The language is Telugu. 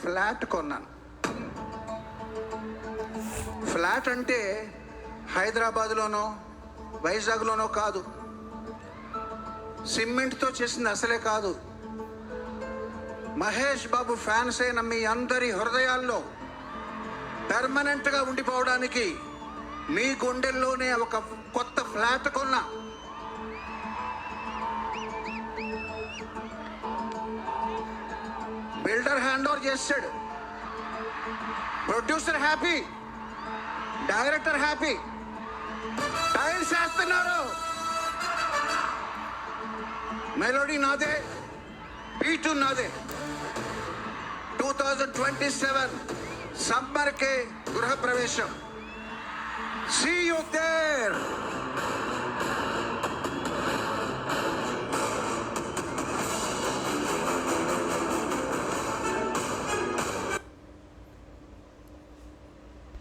ఫ్లాట్ కొన్నాను. ఫ్లాట్ అంటే హైదరాబాద్లోనో వైజాగ్లోనో కాదు. సిమెంట్తో చేసింది అసలే కాదు. మహేష్ బాబు ఫ్యాన్స్ అయిన మీ అందరి హృదయాల్లో పెర్మనెంట్గా ఉండిపోవడానికి మీ గుండెల్లోనే ఒక కొత్త ఫ్లాట్ కొన్నా. బిల్డర్ హ్యాండ్ ఓవర్ చేస్తాడు. Producer happy. Director happy. Tiles వేస్తున్నారు మెలోడీ నాదే. బీటు నాదే. టూ థౌజండ్ ట్వంటీ సెవెన్ సమ్మర్కే గృహప్రవేశం. See you they